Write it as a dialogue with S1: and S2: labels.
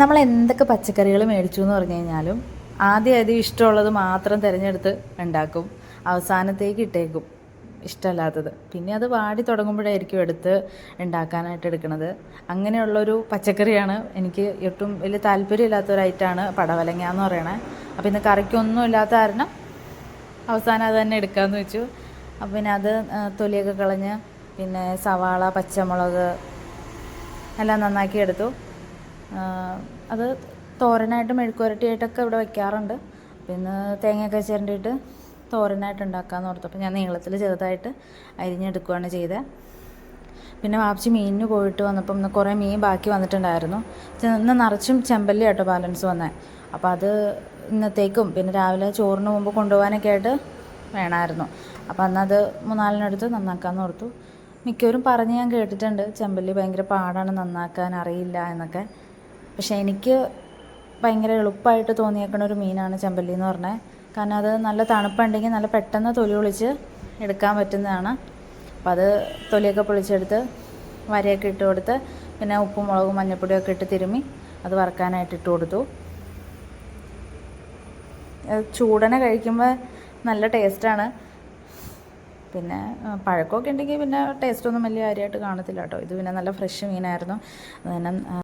S1: നമ്മൾ എന്തൊക്കെ പച്ചക്കറികൾ മേടിച്ചു എന്ന് പറഞ്ഞു കഴിഞ്ഞാലും ആദ്യം ആദ്യം ഇഷ്ടമുള്ളത് മാത്രം തിരഞ്ഞെടുത്ത് ഉണ്ടാക്കും. അവസാനത്തേക്ക് ഇട്ടേക്കും. ഇഷ്ടമല്ലാത്തത്. പിന്നെ അത് വാടി തുടങ്ങുമ്പോഴായിരിക്കും എടുത്ത് ഉണ്ടാക്കാനായിട്ട് എടുക്കുന്നത് അങ്ങനെയുള്ളൊരു പച്ചക്കറിയാണ് എനിക്ക് ഒട്ടും വലിയ താല്പര്യമില്ലാത്തൊരൈറ്റാണ് പടവലങ്ങ എന്ന് പറയണേ. അപ്പോൾ ഇന്ന് കറിക്കൊന്നും ഇല്ലാത്ത കാരണം അവസാനം അത് തന്നെ എടുക്കാമെന്ന് വെച്ചു. അപ്പോൾ പിന്നെ അത് തൊലിയൊക്കെ കളഞ്ഞ് പിന്നെ സവാള പച്ചമുളക് എല്ലാം നന്നാക്കി എടുത്തു. അത് തോരനായിട്ട് മെഴുക്കുരട്ടിയായിട്ടൊക്കെ ഇവിടെ വെക്കാറുണ്ട്. പിന്നെ തേങ്ങയൊക്കെ ചിരണ്ടിയിട്ട് തോരനായിട്ട് ഉണ്ടാക്കാമെന്ന് ഓർത്തു. അപ്പോൾ ഞാൻ നീളത്തിൽ ചെറുതായിട്ട് അരിഞ്ഞെടുക്കുകയാണ് ചെയ്തത് പിന്നെ വാപ്പിച്ച് മീനിന് പോയിട്ട് വന്നപ്പം ഇന്ന് കുറേ മീൻ ബാക്കി വന്നിട്ടുണ്ടായിരുന്നു. ഇന്ന് നിറച്ചും ചെമ്പല്ലി ആട്ടോ ബാലൻസ് വന്നേ. അപ്പോൾ അത് ഇന്നത്തേക്കും പിന്നെ രാവിലെ ചോറിന് മുമ്പ് കൊണ്ടുപോകാനൊക്കെ ആയിട്ട് വേണമായിരുന്നു അപ്പോൾ അന്നത് മൂന്നാലിനടുത്ത് നന്നാക്കാമെന്ന് ഓർത്തു. മിക്കവരും പറഞ്ഞ് ഞാൻ കേട്ടിട്ടുണ്ട് ചെമ്പല്ലി ഭയങ്കര പാടാണ് നന്നാക്കാൻ അറിയില്ല എന്നൊക്കെ. പക്ഷേ എനിക്ക് ഭയങ്കര എളുപ്പമായിട്ട് തോന്നിയേക്കണ ഒരു മീനാണ് ചെമ്പല്ലി എന്ന് പറഞ്ഞത് കാരണം അത് നല്ല തണുപ്പുണ്ടെങ്കിൽ നല്ല പെട്ടെന്ന് തൊലി ഒളിച്ച് എടുക്കാൻ പറ്റുന്നതാണ്. അപ്പം അത് തൊലിയൊക്കെ പൊളിച്ചെടുത്ത് വരയൊക്കെ ഇട്ട് കൊടുത്ത് പിന്നെ ഉപ്പും മുളകും മഞ്ഞൾപ്പൊടിയൊക്കെ ഇട്ട് തിരുമ്മി അത് വറക്കാനായിട്ട് ഇട്ട് കൊടുത്തു. ചൂടനെ കഴിക്കുമ്പോൾ നല്ല ടേസ്റ്റാണ്. പിന്നെ പഴക്കമൊക്കെ ഉണ്ടെങ്കിൽ പിന്നെ ടേസ്റ്റൊന്നും വലിയ കാര്യമായിട്ട് കാണത്തില്ല കേട്ടോ. ഇത് പിന്നെ നല്ല ഫ്രഷ് മീനായിരുന്നു. അത് തന്നെ ആ,